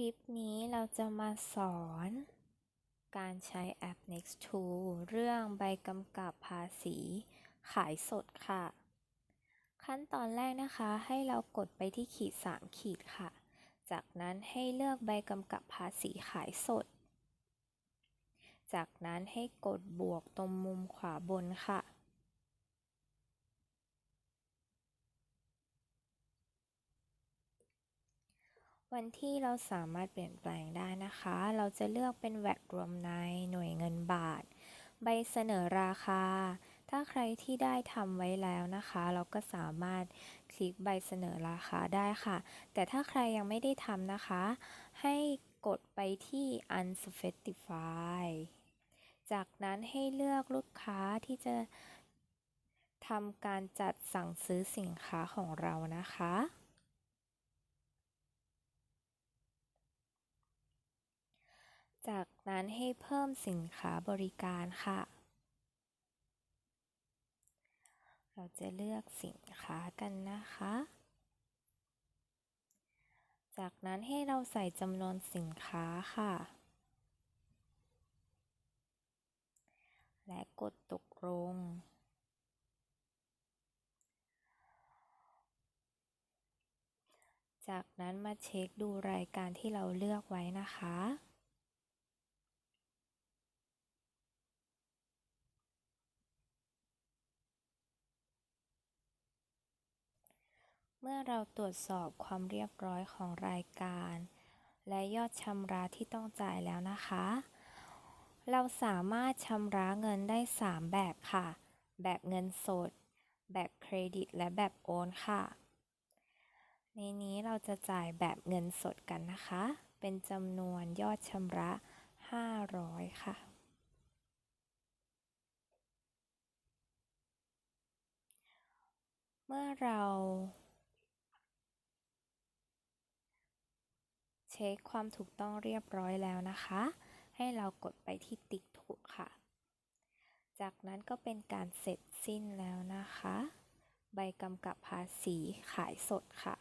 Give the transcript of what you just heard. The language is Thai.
ลิปนี้เราจะมาสอน การใช้แอป Next2 เรื่องใบกำกับภาษี ขายสดค่ะ ขั้นตอนแรกนะคะให้เรากดไปที่ขีด 3 ขีดค่ะ จากนั้นให้เลือกใบกำกับภาษีขายสด จากนั้นให้กดบวกตรงมุมขวาบนค่ะ วันที่เราสามารถเปลี่ยนแปลงได้นะคะ เราจะเลือกเป็นแวดรวมในหน่วยเงินบาท ใบเสนอราคา ถ้าใครที่ได้ทำไว้แล้วนะคะ เราก็สามารถคลิกใบเสนอราคาได้ค่ะ แต่ถ้าใครยังไม่ได้ทำนะคะ ให้กดไปที่ unspecify จากนั้นให้เลือกลูกค้าที่จะทำการจัดสั่งซื้อสินค้าของเรานะคะ จากนั้นให้เพิ่มสินค้าบริการค่ะ เราจะเลือกสินค้ากันนะคะ จากนั้นให้เราใส่จำนวนสินค้าค่ะ และกดตกลงจากนั้นมาเช็คดูรายการที่เราเลือกไว้นะคะ เมื่อเราตรวจสอบความเรียบร้อยของรายการ และยอดชำระที่ต้องจ่ายแล้วนะคะ เราสามารถชำระเงินได้ 3 แบบค่ะ แบบเงินสด แบบเครดิต และแบบโอนค่ะ ในนี้เราจะจ่ายแบบเงินสดกันนะคะ เป็นจำนวนยอดชำระ 500 ค่ะเมื่อเรา ช็คความถูกต้องเรียบร้อยแล้วนะคะ ให้เรากดไปที่ติ๊กถูกค่ะ จากนั้นก็เป็นการเสร็จสิ้นแล้วนะคะ ใบกำกับภาษีขายสดค่ะ